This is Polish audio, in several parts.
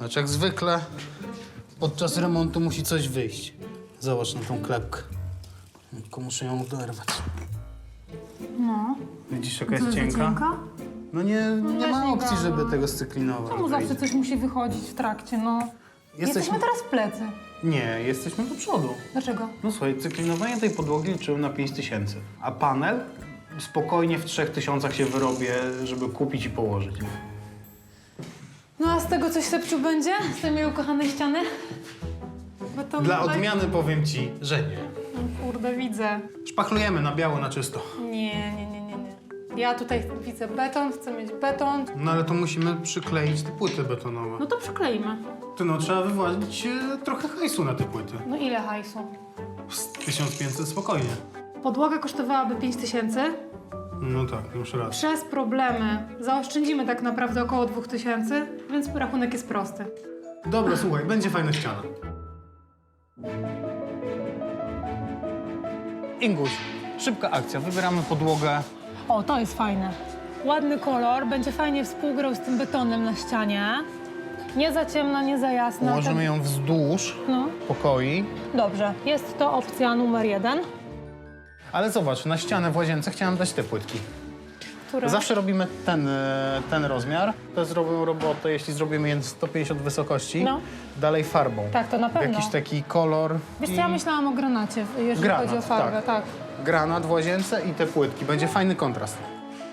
Znaczy jak zwykle podczas remontu musi coś wyjść. Zobacz na tą klepkę. Tylko muszę ją oderwać. No. Widzisz jaka Co, jest cienka? cienka? No nie, nie weź ma nie opcji, gadaj. żeby tego scyklinować. Czemu zawsze coś musi wychodzić w trakcie, no? Jesteśmy, teraz w plecy. Nie, jesteśmy do przodu. Dlaczego? No słuchaj, cyklinowanie tej podłogi liczyłem na 5000, a panel spokojnie w 3000 się wyrobię, żeby kupić i położyć. No a z tego coś Sepciu będzie? Z tej mojej ukochanej ściany? Bo to Dla odmiany powiem ci, że nie. No, kurde, widzę. Szpachlujemy na biało, na czysto. Nie, nie, nie, nie, nie. Ja tutaj widzę beton, chcę mieć beton. No ale to musimy przykleić te płyty betonowe. No to przykleimy. Ty no, trzeba wywalić e, trochę hajsu na te płyty. No ile hajsu? Z 1500 spokojnie. Podłoga kosztowałaby 5000. No tak, już raz. Przez problemy zaoszczędzimy tak naprawdę około 2000, więc rachunek jest prosty. Dobra, słuchaj, będzie fajna ściana. Inguś, szybka akcja. Wybieramy podłogę. O, to jest fajne. Ładny kolor, będzie fajnie współgrał z tym betonem na ścianie. Nie za ciemna, nie za jasna. Ułożymy ją wzdłuż No, pokoi. dobrze. Jest to opcja numer jeden. Ale zobacz, na ścianę w łazience chciałem dać te płytki. Która... Zawsze robimy ten, e, ten rozmiar. To zrobią robotę, jeśli zrobimy je 150 wysokości. No. Dalej farbą. Tak, to na pewno. Jakiś taki kolor. Wiesz co, i ja myślałam o granacie, jeżeli Granat, chodzi o farbę, tak. tak. Granat w łazience i te płytki. Będzie fajny kontrast.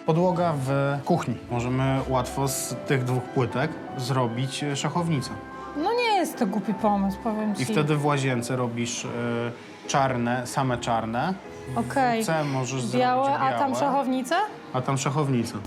Podłoga w kuchni. Możemy łatwo z tych dwóch płytek zrobić e, szachownicę. No nie jest to głupi pomysł, powiem ci. I wtedy w łazience robisz e, czarne, same czarne. Okej. Możesz Białe, zrobić a białe, tam szachownice? a tam szachownicę.